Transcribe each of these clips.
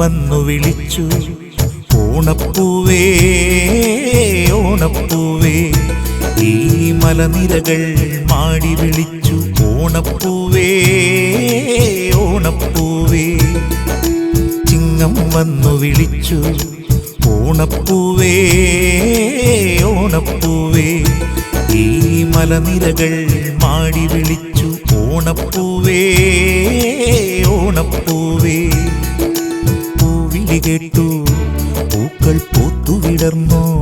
വന്നു വിളിച്ചു. ഓണപ്പൂവേ ഓണപ്പൂവേ ഈ മലനിരകൾ മാടി വിളിച്ചു. ഓണപ്പൂവേ ഓണപ്പൂവേ ചിങ്ങം വന്നു വിളിച്ചു. ഓണപ്പൂവേ ഓണപ്പൂവേ ഈ മലനിരകൾ മാടി വിളിച്ചു. ഓണപ്പൂവേ ഓണപ്പൂവേ. കേട്ടു. പൂക്കൾ പൂത്തുവിടർന്നു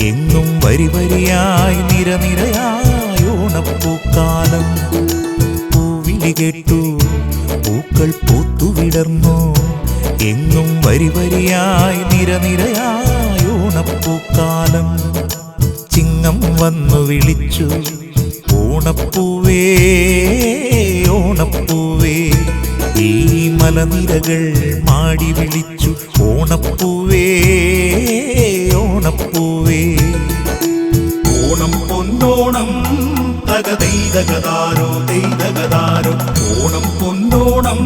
എങ്ങും വരി വരിയായി നിരനിരയായി ഓണപ്പൂക്കാലം പൂവിളി കേട്ടു. പൂക്കൾ പൂത്തുവിടർന്നു എങ്ങും വരി വരിയായി നിരനിരയായി ഓണപ്പൂക്കാലം ചിങ്ങം വന്നു വിളിച്ചു. ഓണപ്പൂവേ ഓണപ്പൂവേ. ഈ മലനിരകൾ മാടി വിളിച്ചു ഓണപ്പൂവേ ഓണപ്പൂവേ. ഓണം പൊന്നോണം തകതൈതകതാരോ ദൈതകതാരോ ഓണം പൊന്നോണം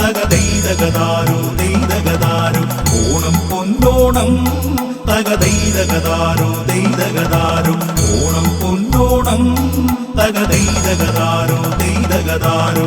തകതൈതകതാരോ ദൈതകതാരോ ഓണം പൊന്നോണം തകതൈതകതാരോ ദൈതകതാരോ ഓണം പൊന്നോണം തകതൈതകതാരോ ദൈതകതാരോ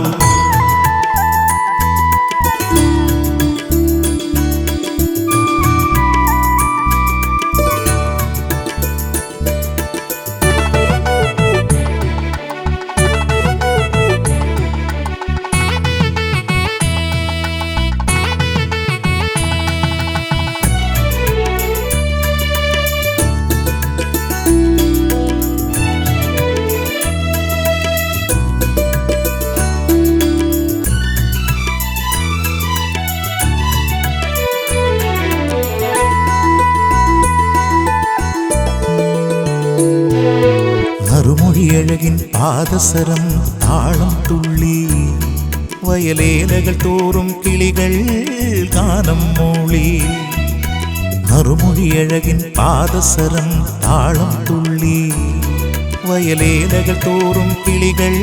നറുമൊഴിയഴകിൻ പാദസരം താളം തുള്ളി. വയലേലകൾ തോറും കിളികൾ ഗാനം മൂളി. നറുമൊഴിയഴകിൻ പാദസരം താളം തുള്ളി. വയലേലകൾ തോറും കിളികൾ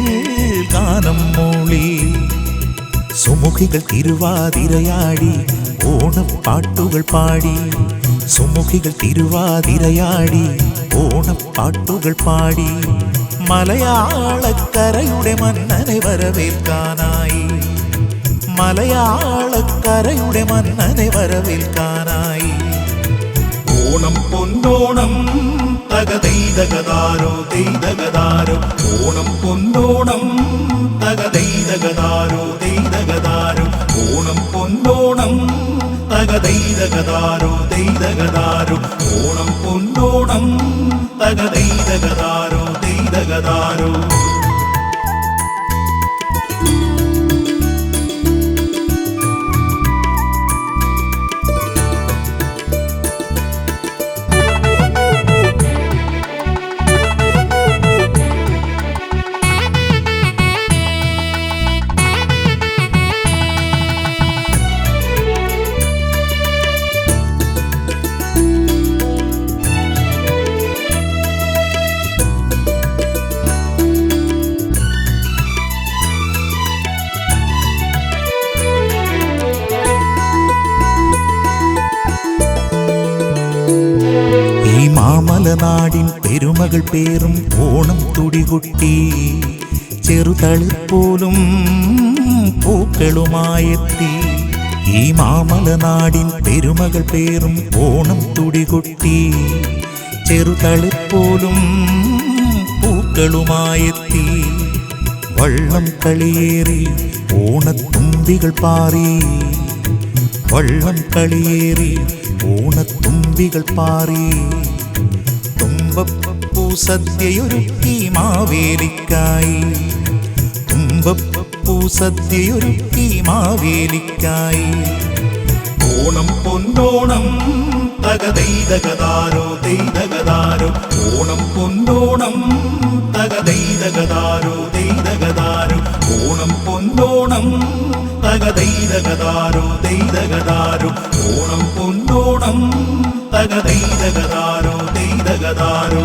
ഗാനം മൂളി. സുമുഖികൾ തിരുവാതിരയാടി ഓണപ്പാട്ടുകൾ പാടി. സുമുഖികൾ തിരുവാതിരയാടി ഓണപ്പാട്ടുകൾ പാടി. മലയാളക്കരയുടെ മന്നനെ വരവേൽക്കാനായി. മലയാളക്കരയുടെ മന്നനെ വരവേൽക്കാനായി. ഓണം പൊന്നോണം തകതൈതകതാരോ ദൈതകതാരോ ഓണം പൊന്നോണം തകതൈതകതാരോ ദൈതകതാരോ ഓണം പൊന്നോണം തകതൈതകതാരോ ദൈതകതാരോ മാമലനാടിൻ പെരുമകൾ പേറും ഓണം തുടികൊട്ടി. ചെറുതളിപ്പോലും പൂക്കളുമായെത്തി. ഈ മാമല നാടിൻ പെരുമകൾ പേറും ഓണം തുടികൊട്ടി. ചെറുതളിപ്പോലും പൂക്കളുമായെത്തി. വള്ളം കളിയേറി ഓണത്തുമ്പികൾ പാറി. വള്ളം കളിയേറി ഓണത്തുമ്പികൾ പാറി. തുമ്പപ്പൂ സദ്യയൊരുക്കി മാവേലിക്കായി. തുമ്പപ്പൂ മാവേലിക്കായി. ഓണം പൊന്നോണം തകതൈതകതാരോ ദൈതകതാരോ ഓണം പൊന്നോണം തകതൈതകതാരോ ദൈതകതാരോ ഓണം പൊന്നോണം തകതൈതകതാരോ ദൈതകതാരോ ഓണം പൊന്നോണം തകതൈതകതാരോ ദൈതകതാരോ